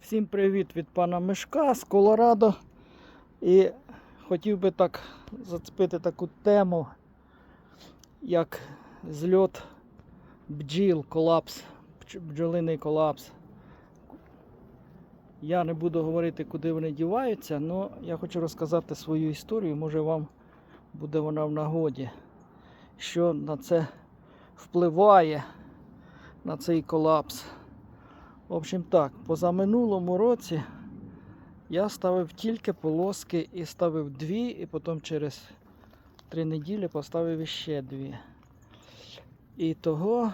Всім привіт від пана Мишка з Колорадо. І хотів би так зацепити таку тему, як зльот бджіл, колапс, бджолиний колапс. Я не буду говорити, куди вони діваються, але я хочу розказати свою історію, може вам буде вона в нагоді, що на це впливає, на цей колапс. В общем так, позаминулому році я ставив тільки полоски і ставив дві, і потім через три неділі поставив іще дві. І того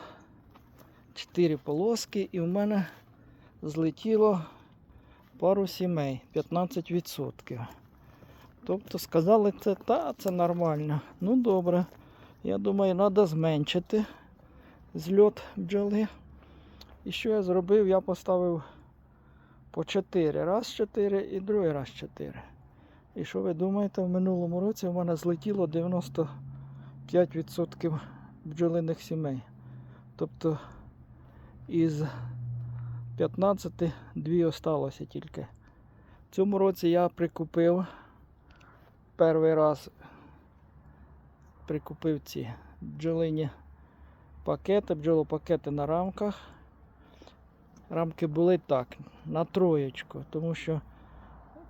чотири полоски, і в мене злетіло пару сімей, 15%. Тобто сказали, це та, це нормально. Ну добре. Я думаю, треба зменшити зльот бджоли. І що я зробив? Я поставив по 4. Раз 4 і другий раз 4. І що ви думаєте, в минулому році в мене злетіло 95% бджолиних сімей. Тобто із 15 дві осталося тільки. В цьому році я прикупив перший раз прикупив ці бджолині пакети, бджолопакети на рамках. Рамки були так, на троєчку, тому що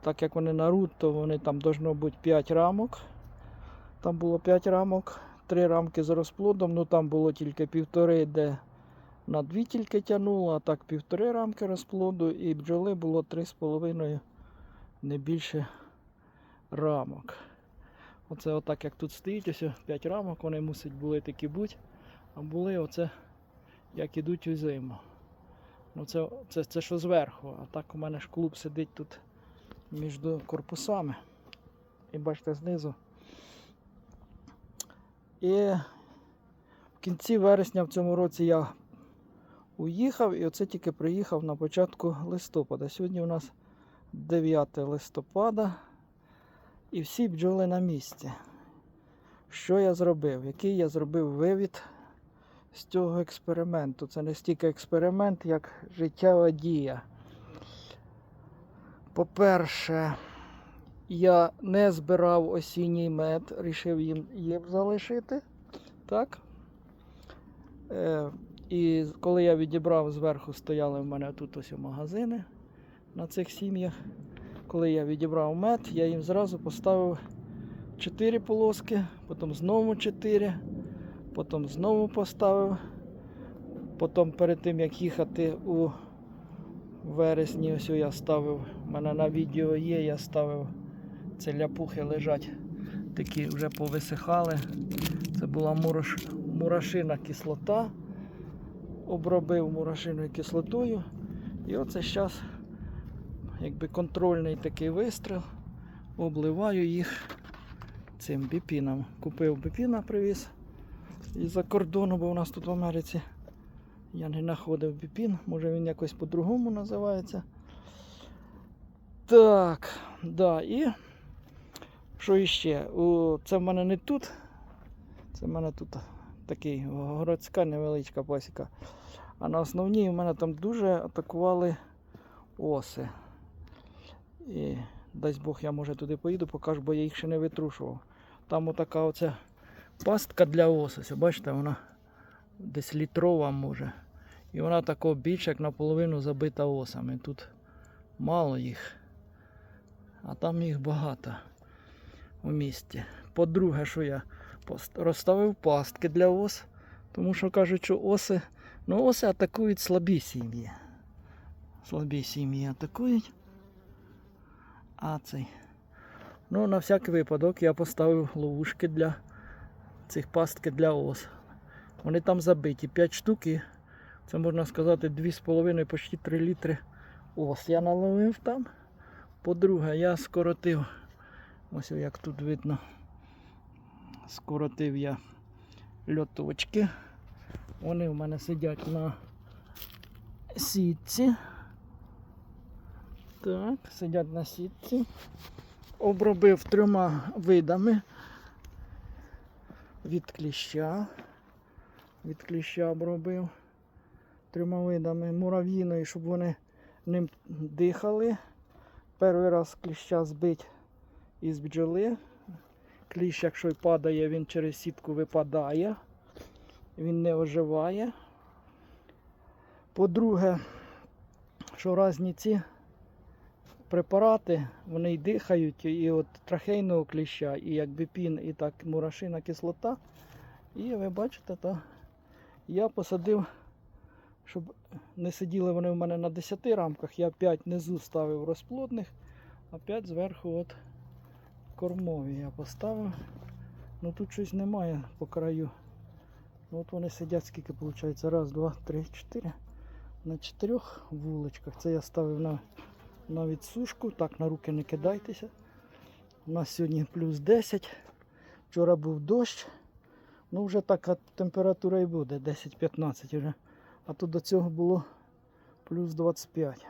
так як вони на рут, то вони там должно бути 5 рамок. Там було 5 рамок, 3 рамки з розплодом, ну там було тільки півтори, де на дві тільки тягнуло, а так півтори рамки розплоду і бджоли було 3,5, не більше рамок. Оце отак як тут стоїть, ось 5 рамок, вони мусять були такі бути, а були оце як ідуть у зиму. Ну це, це, це що зверху, а так у мене ж клуб сидить тут між корпусами. І бачите знизу. І в кінці вересня в цьому році я уїхав і оце тільки приїхав на початку листопада. Сьогодні у нас 9 листопада і всі бджоли на місці. Що я зробив? Який я зробив вивід з цього експерименту? Це не стільки експеримент, як життєва дія. По-перше, я не збирав осінній мед, рішив їм, їм залишити. Так? Е, і коли я відібрав, зверху стояли в мене тут ось магазини на цих сім'ях. Коли я відібрав мед, я їм зразу поставив 4 полоски, потім знову 4, потім знову поставив. Потім перед тим як їхати у вересні, ось я ставив, у мене на відео є, я ставив це ляпухи лежать, такі вже повисихали. Це була мураш, мурашина кислота. Обробив мурашиною кислотою. І оце зараз якби контрольний такий вистріл. Обливаю їх цим біпіном. Купив біпіна, привіз із-за кордону, бо у нас тут в Америці я не знаходив біпін, може він якось по-другому називається. Так, да, і що іще? О, Це в мене не тут. Це в мене тут такий городська невеличка пасіка. А на основній в мене там дуже атакували оси. І дасть Бог, я може туди поїду, покажу, бо я їх ще не витрушував. Там отака оця пастка для ососю, бачите, вона десь літрова може. І вона такого більше, як наполовину забита осами. Тут мало їх, а там їх багато у місті. По-друге, що я розставив пастки для ос, тому що кажуть, що оси, ну оси атакують слабі сім'ї. Слабі сім'ї атакують. А цей. Ну, на всякий випадок я поставив ловушки для цих пастки для ос. Вони там забиті 5 штук і це можна сказати 2,5 почти 3 літри ос. Я наловив там. По-друге, я скоротив, ось як тут видно, скоротив я льоточки. Вони в мене сидять на сітці. Так, сидять на сітці. Обробив трьома видами від кліща. Від кліща обробив трьома видами мурав'їною, щоб вони ним дихали. Перший раз кліща збить із бджоли. Кліщ, якщо й падає, він через сітку випадає. Він не оживає. По-друге, що різні ці препарати, вони й дихають, і от трахейного кліща, і як біпін, і так мурашина кислота. І ви бачите, то я посадив, щоб не сиділи вони в мене на 10 рамках, я 5 внизу ставив розплодних, а 5 зверху от кормові я поставив. Ну тут щось немає по краю. Ну, От вони сидять, скільки виходить? Раз, два, три, чотири. На чотирьох вуличках. Це я ставив на, на відсушку. Так, на руки не кидайтеся. У нас сьогодні плюс 10. Вчора був дощ. Ну, вже така температура і буде, 10-15 вже. А тут до цього було плюс 25.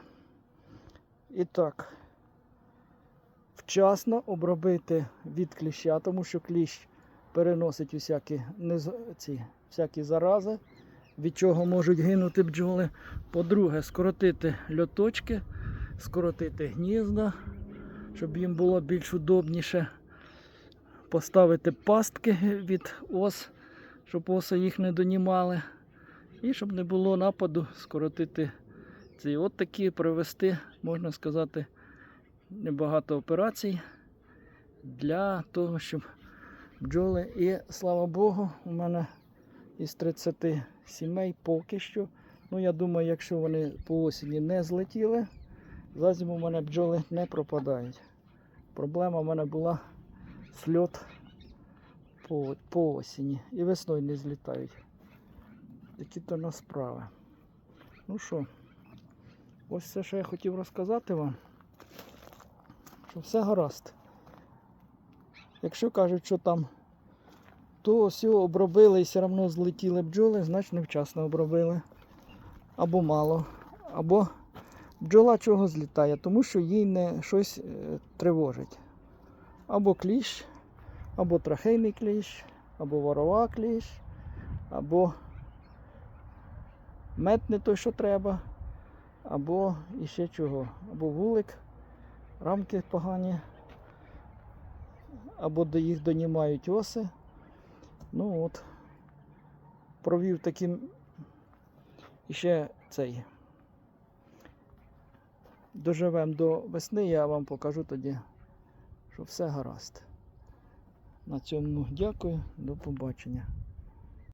І так, вчасно обробити від кліща, тому що кліщ переносить усякі, ці, всякі зарази, від чого можуть гинути бджоли. По-друге, скоротити льоточки, скоротити гнізда, щоб їм було більш удобніше поставити пастки від ос, щоб оси їх не донімали. І щоб не було нападу, скоротити ці. От такі провести, можна сказати, небагато операцій для того, щоб бджоли. І слава Богу, у мене із 30 сімей поки що. Ну, я думаю, якщо вони по осені не злетіли, за зиму у мене бджоли не пропадають. Проблема в мене була сльот по, по осені. І весною не злітають. Які то на справи. Ну що, ось все, що я хотів розказати вам. Що все гаразд. Якщо кажуть, що там то все обробили і все одно злетіли бджоли, значить невчасно обробили. Або мало. Або бджола чого злітає, тому що їй не щось е, тривожить. Або кліщ, або трахейний кліщ, або ворова кліщ, або мед не той, що треба, або іще чого, або вулик, рамки погані, або їх донімають оси. Ну от, провів таким іще цей. Доживемо до весни, я вам покажу тоді, що все гаразд. На цьому дякую, до побачення.